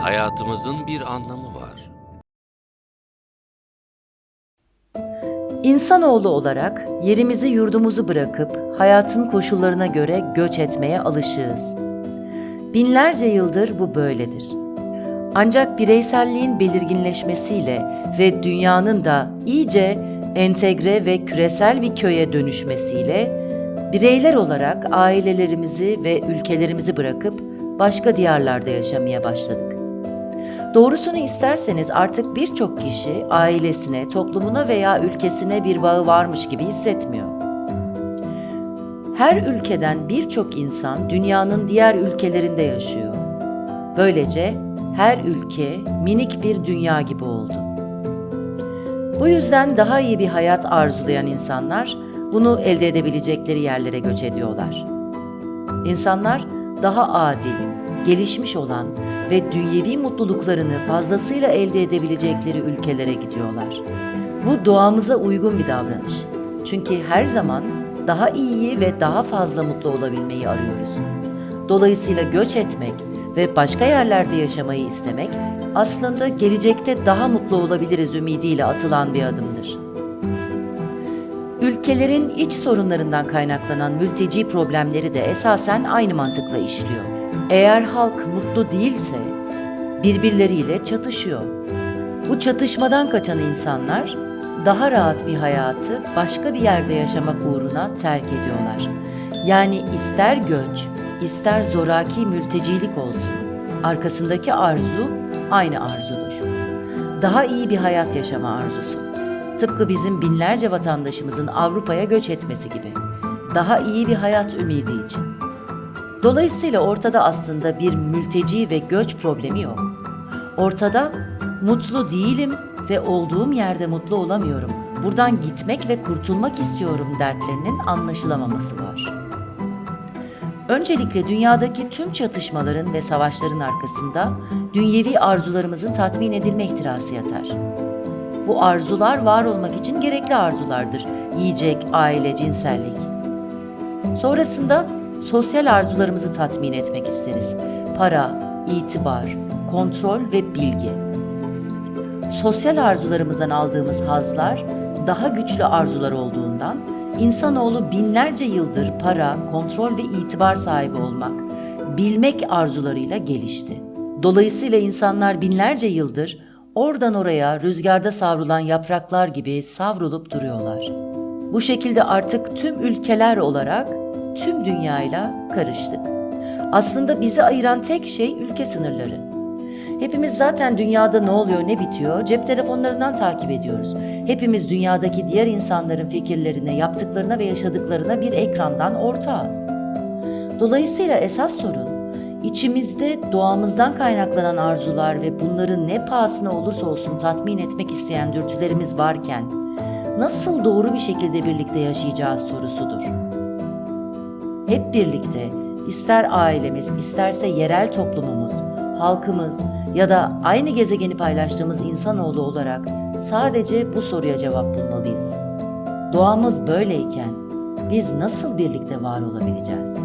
Hayatımızın bir anlamı var. İnsanoğlu olarak yerimizi yurdumuzu bırakıp hayatın koşullarına göre göç etmeye alışığız. Binlerce yıldır bu böyledir. Ancak bireyselliğin belirginleşmesiyle ve dünyanın da iyice entegre ve küresel bir köye dönüşmesiyle bireyler olarak ailelerimizi ve ülkelerimizi bırakıp başka diyarlarda yaşamaya başladık. Doğrusunu isterseniz artık birçok kişi ailesine, toplumuna veya ülkesine bir bağı varmış gibi hissetmiyor. Her ülkeden birçok insan dünyanın diğer ülkelerinde yaşıyor. Böylece her ülke minik bir dünya gibi oldu. Bu yüzden daha iyi bir hayat arzulayan insanlar bunu elde edebilecekleri yerlere göç ediyorlar. İnsanlar daha adil, gelişmiş olan ve dünyevi mutluluklarını fazlasıyla elde edebilecekleri ülkelere gidiyorlar. Bu doğamıza uygun bir davranış. Çünkü her zaman daha iyiyi ve daha fazla mutlu olabilmeyi arıyoruz. Dolayısıyla göç etmek ve başka yerlerde yaşamayı istemek aslında gelecekte daha mutlu olabiliriz ümidiyle atılan bir adımdır. Ülkelerin iç sorunlarından kaynaklanan mülteci problemleri de esasen aynı mantıkla işliyor. Eğer halk mutlu değilse birbirleriyle çatışıyor. Bu çatışmadan kaçan insanlar daha rahat bir hayatı başka bir yerde yaşamak uğruna terk ediyorlar. Yani ister göç, ister zoraki mültecilik olsun, arkasındaki arzu aynı arzudur. Daha iyi bir hayat yaşama arzusu. Tıpkı bizim binlerce vatandaşımızın Avrupa'ya göç etmesi gibi. Daha iyi bir hayat ümidi için. Dolayısıyla ortada aslında bir mülteci ve göç problemi yok. Ortada mutlu değilim ve olduğum yerde mutlu olamıyorum. Buradan gitmek ve kurtulmak istiyorum dertlerinin anlaşılamaması var. Öncelikle dünyadaki tüm çatışmaların ve savaşların arkasında dünyevi arzularımızın tatmin edilme ihtirası yatar. Bu arzular var olmak için gerekli arzulardır. Yiyecek, aile, cinsellik. Sonrasında sosyal arzularımızı tatmin etmek isteriz. Para, itibar, kontrol ve bilgi. Sosyal arzularımızdan aldığımız hazlar daha güçlü arzular olduğundan insanoğlu binlerce yıldır para, kontrol ve itibar sahibi olmak, bilmek arzularıyla gelişti. Dolayısıyla insanlar binlerce yıldır oradan oraya rüzgarda savrulan yapraklar gibi savrulup duruyorlar. Bu şekilde artık tüm ülkeler olarak tüm dünyayla karıştık. Aslında bizi ayıran tek şey ülke sınırları. Hepimiz zaten dünyada ne oluyor ne bitiyor cep telefonlarından takip ediyoruz. Hepimiz dünyadaki diğer insanların fikirlerine, yaptıklarına ve yaşadıklarına bir ekrandan ortağız. Dolayısıyla esas sorun içimizde doğamızdan kaynaklanan arzular ve bunları ne pahasına olursa olsun tatmin etmek isteyen dürtülerimiz varken nasıl doğru bir şekilde birlikte yaşayacağız sorusudur. Hep birlikte ister ailemiz, isterse yerel toplumumuz, halkımız ya da aynı gezegeni paylaştığımız insanoğlu olarak sadece bu soruya cevap bulmalıyız. Doğamız böyleyken biz nasıl birlikte var olabileceğiz?